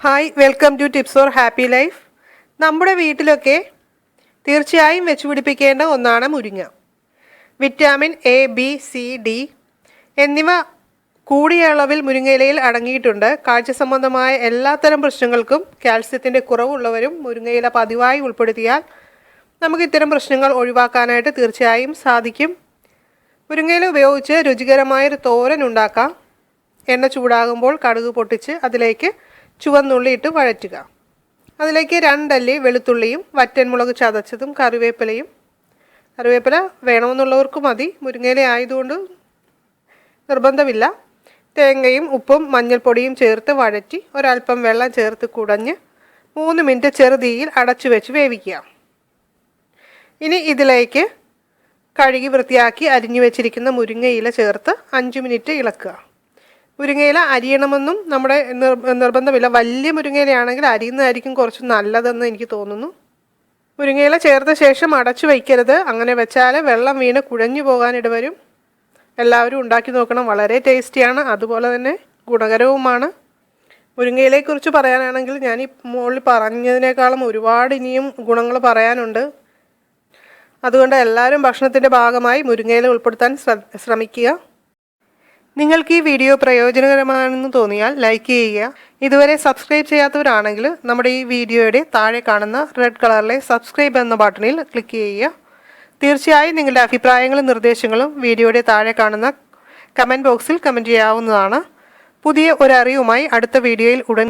Hi welcome to tips for happy life നമ്മുടെ വീട്ടിലൊക്കെ തീർച്ചയായും വെച്ച് പിടിപ്പിക്കേണ്ട ഒന്നാണ് മുരിങ്ങ. Vitamin A B C D എന്നിവ കൂടിയ അളവിൽ മുരിങ്ങയിലയിൽ അടങ്ങിയിട്ടുണ്ട്. കാഴ്ച സംബന്ധമായ എല്ലാത്തരം പ്രശ്നങ്ങൾക്കും കാൽസ്യത്തിന്റെ കുറവുള്ളവരും മുരിങ്ങയില പതിവായി ഉൾപ്പെടുത്തിയാൽ നമുക്ക് ഇത്തരം പ്രശ്നങ്ങൾ ഒഴിവാക്കാനായിട്ട് തീർച്ചയായും സാധിക്കും. മുരിങ്ങയില ഉപയോഗിച്ച് രുചികരമായൊരു തോരൻ ഉണ്ടാക്കാം. എണ്ണ ചൂടാകുമ്പോൾ കടുക് പൊട്ടിച്ച് അതിലേക്ക് ചുവന്നുള്ളി ഇട്ട് വഴറ്റുക. അതിലേക്ക് രണ്ടല്ലി വെളുത്തുള്ളിയും വറ്റൻമുളക് ചതച്ചതും കറിവേപ്പിലയും. കറിവേപ്പില വേണമെന്നുള്ളവർക്ക് മതി. മുരിങ്ങയില ആയതുകൊണ്ട് നിർബന്ധമില്ല. തേങ്ങയും ഉപ്പും മഞ്ഞൾപ്പൊടിയും ചേർത്ത് വഴറ്റി ഒരല്പം വെള്ളം ചേർത്ത് കുടഞ്ഞ് മൂന്ന് മിനിറ്റ് ചെറുതീയിൽ അടച്ചു വെച്ച് വേവിക്കുക. ഇനി ഇതിലേക്ക് കഴുകി വൃത്തിയാക്കി അരിഞ്ഞു വെച്ചിരിക്കുന്ന മുരിങ്ങയില ചേർത്ത് അഞ്ച് മിനിറ്റ് ഇളക്കുക. മുരിങ്ങയില അരിയണമെന്നും നമ്മുടെ നിർ- നിർബന്ധമില്ല. വലിയ മുരിങ്ങയിലയാണെങ്കിൽ അരിയുന്നതായിരിക്കും കുറച്ച് നല്ലതെന്ന് എനിക്ക് തോന്നുന്നു. മുരിങ്ങയില ചേർത്ത ശേഷം അടച്ചു വയ്ക്കരുത്. അങ്ങനെ വെച്ചാൽ വെള്ളം വീണ് കുഴഞ്ഞു പോകാനിട വരും. എല്ലാവരും ഉണ്ടാക്കി നോക്കണം. വളരെ ടേസ്റ്റിയാണ്. അതുപോലെ തന്നെ ഗുണകരവുമാണ്. മുരിങ്ങയിലയെക്കുറിച്ച് പറയാനാണെങ്കിൽ ഞാൻ ഈ മുകളിൽ പറഞ്ഞതിനേക്കാളും ഒരുപാട് ഇനിയും ഗുണങ്ങൾ പറയാനുണ്ട്. അതുകൊണ്ട് എല്ലാവരും ഭക്ഷണത്തിന്റെ ഭാഗമായി മുരിങ്ങയില ഉൾപ്പെടുത്താൻ ശ്രമിക്കുക. നിങ്ങൾക്ക് ഈ വീഡിയോ പ്രയോജനകരമാണെന്ന് തോന്നിയാൽ ലൈക്ക് ചെയ്യുക. ഇതുവരെ സബ്സ്ക്രൈബ് ചെയ്യാത്തവരാണെങ്കിൽ നമ്മുടെ ഈ വീഡിയോയുടെ താഴെ കാണുന്ന റെഡ് കളറിലെ സബ്സ്ക്രൈബ് എന്ന ബട്ടണിൽ ക്ലിക്ക് ചെയ്യുക. തീർച്ചയായും നിങ്ങളുടെ അഭിപ്രായങ്ങളും നിർദ്ദേശങ്ങളും വീഡിയോയുടെ താഴെ കാണുന്ന കമന്റ് ബോക്സിൽ കമന്റ് ചെയ്യാവുന്നതാണ്. പുതിയ ഒരറിവുമായി അടുത്ത വീഡിയോയിൽ ഉടൻ